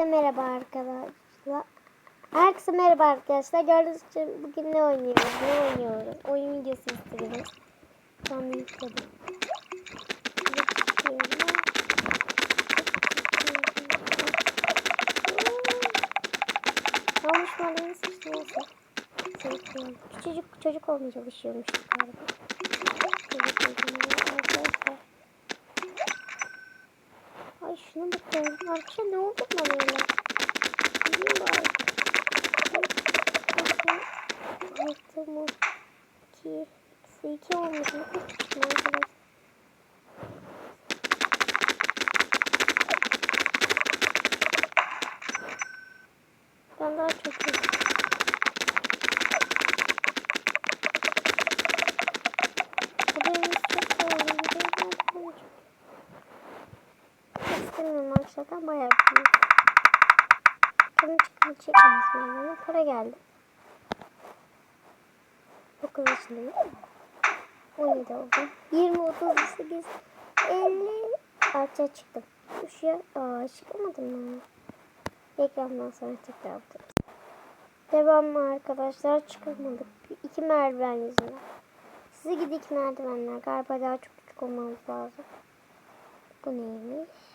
Herkese merhaba arkadaşlar. Herkese merhaba arkadaşlar. Gördüğünüz için bugün ne oynuyoruz? Ne oynuyoruz? Oyun videosu istedim. Ben yükledim. Konuşmalarını sıçrıyorsa. Küçücük çocuk olmaya çalışıyormuş galiba. Çocuk olduğunu arkadaşlar. Şuna bakın. Arkadaşlar ne oldu bana öyle? Gideyim bari. İki. Eksi iki olmuş. Ne kadar çıktı arkadaşlar? Ben daha çok iyi. Haberiniz çok doğru. Ben çok Arkadaşlar. Bayağı büyük. Canım çıkını çekmez benim. Para geldi. 9 yaşındayım. 17 oldum. 20, 38, 50 parça çıktım. Şuraya aa, çıkamadım mı? Ekrandan sonra tekrar bakarız. Devamlı arkadaşlar çıkamadık. İki merdiven yüzünden. Size gidik merdivenler. Galiba daha çok küçük olmamız lazım. Bu neymiş?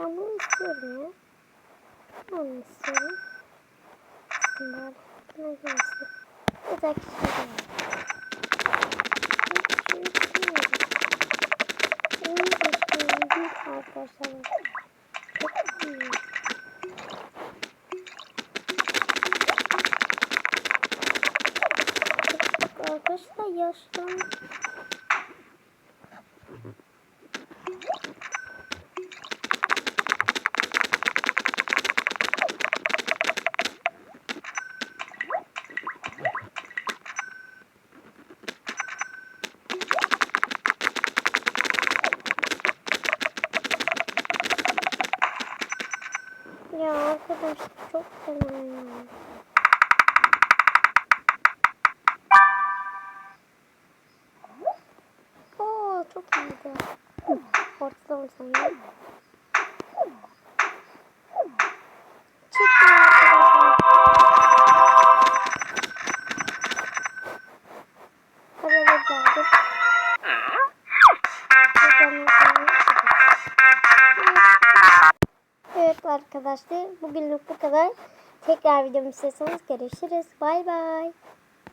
Ben bunu istiyorum ya. Bunu istiyorum. Aslında buna gelsin. Özel kişiler. En başında büyük arkadaşlar. Çok iyi. Arkadaşlar yaşlan Ya arkadaş çok fena ya. Oo çok iyiydi. Ortada olsam arkadaşlar bugünlük bu kadar. Tekrar videomu istiyorsanız görüşürüz. Bay bay.